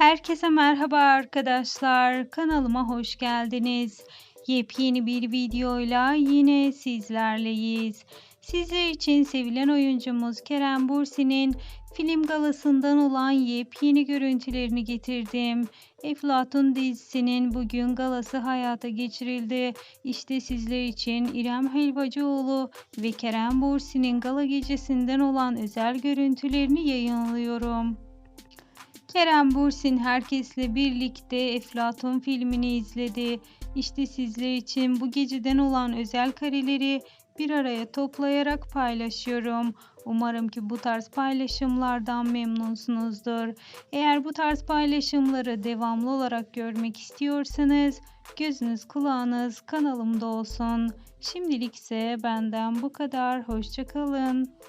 Herkese merhaba arkadaşlar. Kanalıma hoş geldiniz. Yepyeni bir videoyla yine sizlerleyiz. Sizler için sevilen oyuncumuz Kerem Bürsin'in film galasından olan yepyeni görüntülerini getirdim. Eflatun dizisinin bugün galası hayata geçirildi. İşte sizler için İrem Helvacıoğlu ve Kerem Bürsin'in gala gecesinden olan özel görüntülerini yayınlıyorum. Kerem Bürsin herkesle birlikte Eflatun filmini izledi. İşte sizler için bu geceden olan özel kareleri bir araya toplayarak paylaşıyorum. Umarım ki bu tarz paylaşımlardan memnunsunuzdur. Eğer bu tarz paylaşımları devamlı olarak görmek istiyorsanız gözünüz kulağınız kanalımda olsun. Şimdilik ise benden bu kadar. Hoşçakalın.